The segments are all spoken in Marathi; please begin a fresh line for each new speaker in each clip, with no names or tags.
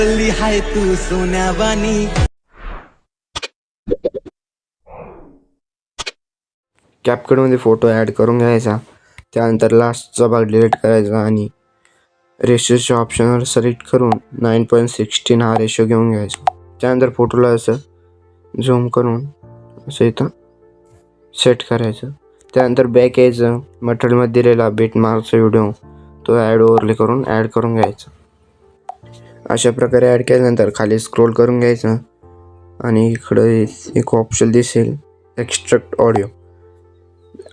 हाय तू सोन्यावानी
कॅपकटमध्ये फोटो ॲड करून घ्यायचा. त्यानंतर लास्टचा भाग डिलीट करायचा आणि रेशोच्या ऑप्शनवर सिलेक्ट करून नाईन पॉईंट सिक्स्टीन हा रेशो घेऊन घ्यायचा. त्यानंतर फोटोला असं झूम करून असं इथं सेट करायचं. त्यानंतर बॅक यायचं. मटेरियलमध्ये दिलेला बीट मार्कचा व्हिडिओ तो ॲड ओव्हरले करून ॲड करून घ्यायचा. अशा प्रकारे ॲड केल्यानंतर खाली स्क्रोल करून घ्यायचं. आणि इकडं एक ऑप्शन दिसेल एक्स्ट्रॅक्ट ऑडिओ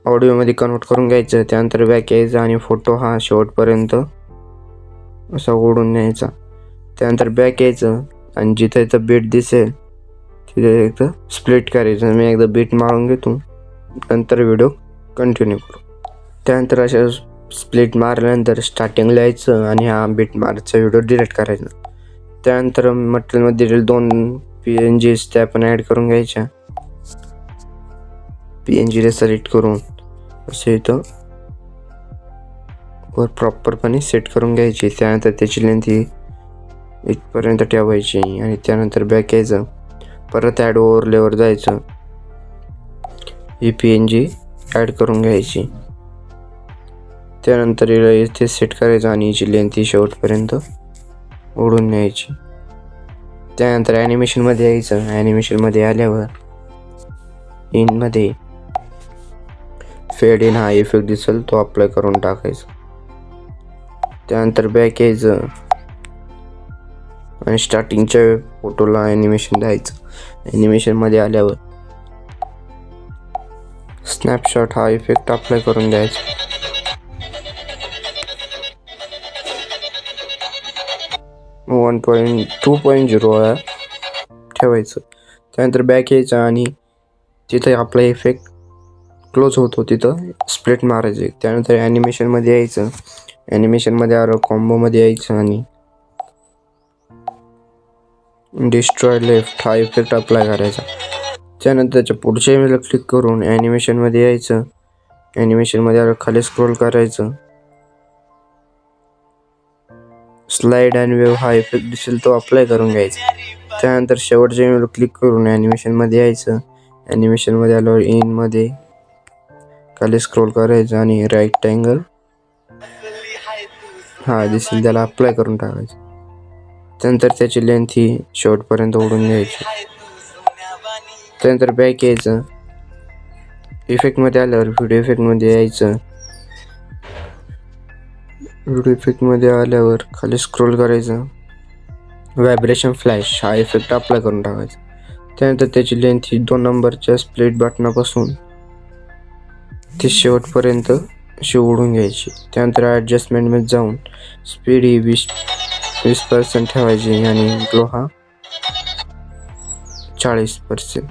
ऑडिओमध्ये कन्वर्ट करून घ्यायचं त्यानंतर बॅक यायचं आणि फोटो हा शेवटपर्यंत असा ओढून न्यायचा. त्यानंतर बॅक यायचं आणि जिथं इथं बीट दिसेल तिथे एकदा स्प्लिट करायचं. मी एकदा बीट मारून घेतो. नंतर व्हिडिओ कंटिन्यू करू. त्यानंतर अशा स्प्लिट मारल्यानंतर स्टार्टिंगला यायचं आणि हा बीट मारचा व्हिडिओ डिलीट करायचा. त्यानंतर मटेरियलमध्ये दिलेले दोन पी एन जीज त्या पण ॲड करून घ्यायच्या. पी एन जीला सिलेक्ट करून असं इथं वर प्रॉपरपणे सेट करून घ्यायची. त्यानंतर त्याची लेंथ ही इथपर्यंत ठेवायची आणि त्यानंतर बॅक यायचं. परत ॲड ओव्हरलेवर जायचं. ही पी एन जी ॲड करून घ्यायची. त्यानंतर हिला इथे सेट करायचं आणि हिची लेंथ ही शेवटपर्यंत ओढून न्यायची. त्यानंतर ॲनिमेशनमध्ये यायचं. ॲनिमेशनमध्ये आल्यावर इनमध्ये फेड इन हा इफेक्ट दिसेल तो अप्लाय करून टाकायचा. त्यानंतर बॅक यायचं. आणि स्टार्टिंगच्या फोटोला ॲनिमेशन द्यायचं. ॲनिमेशनमध्ये आल्यावर स्नॅपशॉट हा इफेक्ट अप्लाय करून द्यायचा. One point two point zero ठेवायचं. त्यानंतर बॅक यायचं आणि तिथे आपला इफेक्ट क्लोज होतो तिथं स्प्लिट मारायचे. त्यानंतर ॲनिमेशनमध्ये यायचं. ॲनिमेशनमध्ये आलं कॉम्बोमध्ये यायचं आणि डिस्ट्रॉय लेफ्ट हा इफेक्ट अप्लाय करायचा. त्यानंतर त्याच्या पुढच्या इमेजला क्लिक करून ॲनिमेशनमध्ये यायचं. ॲनिमेशनमध्ये आलं खाली स्क्रोल करायचं. स्लाईड अँड वेव्ह हा इफेक्ट दिसेल तो अप्लाय करून घ्यायचा. त्यानंतर शेवटच्या वेळेला क्लिक करून ॲनिमेशनमध्ये यायचं. ॲनिमेशनमध्ये आल्यावर इनमध्ये खाली स्क्रोल करायचं आणि राईट अँगल हा दिसेल त्याला अप्लाय करून टाकायचं. त्यानंतर त्याची लेंथ ही शेवटपर्यंत ओढून घ्यायची. त्यानंतर बॅक यायचं. इफेक्टमध्ये आल्यावर व्हिडिओ इफेक्टमध्ये यायचं. व्हिडिओ इफेक्टमध्ये आल्यावर खाली स्क्रोल करायचं. व्हायब्रेशन फ्लॅश हा इफेक्ट अप्लाय करून टाकायचा. त्यानंतर त्याची लेंथ ही दोन नंबरच्या स्प्लिट बटनापासून ते शेवटपर्यंत अशी ओढून घ्यायची. त्यानंतर ॲडजस्टमेंटमध्ये जाऊन स्पीड ही वीस वीस पर्सेंट ठेवायची आणि ग्लो हा चाळीस पर्सेंट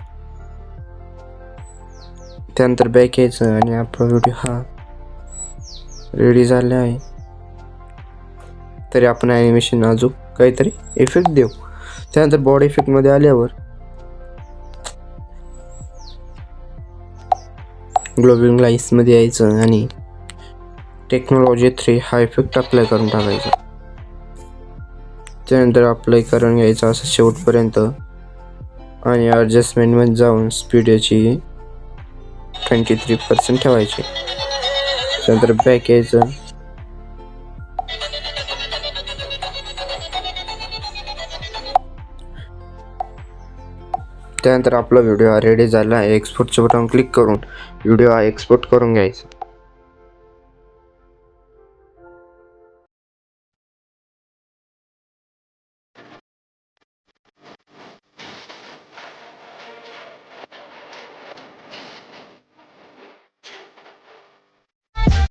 त्यानंतर बॅक यायचं आणि आपला व्हिडिओ हा रेडी झाला आहे. तरी आपण ॲनिमेशन अजून काहीतरी इफेक्ट देऊ. त्यानंतर बॉडी इफेक्टमध्ये आल्यावर ग्लोबिंग लाईन्समध्ये यायचं आणि टेक्नॉलॉजी थ्री हा इफेक्ट अप्लाय करून टाकायचा. त्यानंतर अप्लाय करून घ्यायचं असं शेवटपर्यंत आणि ॲडजस्टमेंटमध्ये जाऊन स्पीड याची ट्वेंटी थ्री पर्सेंट ठेवायची. त्यानंतर बॅक यायचं. त्यानंतर आपला व्हिडिओ हा रेडी झाला. आहे एक्सपोर्टचं बटन क्लिक करून व्हिडिओ हा एक्सपोर्ट करून घ्यायचा.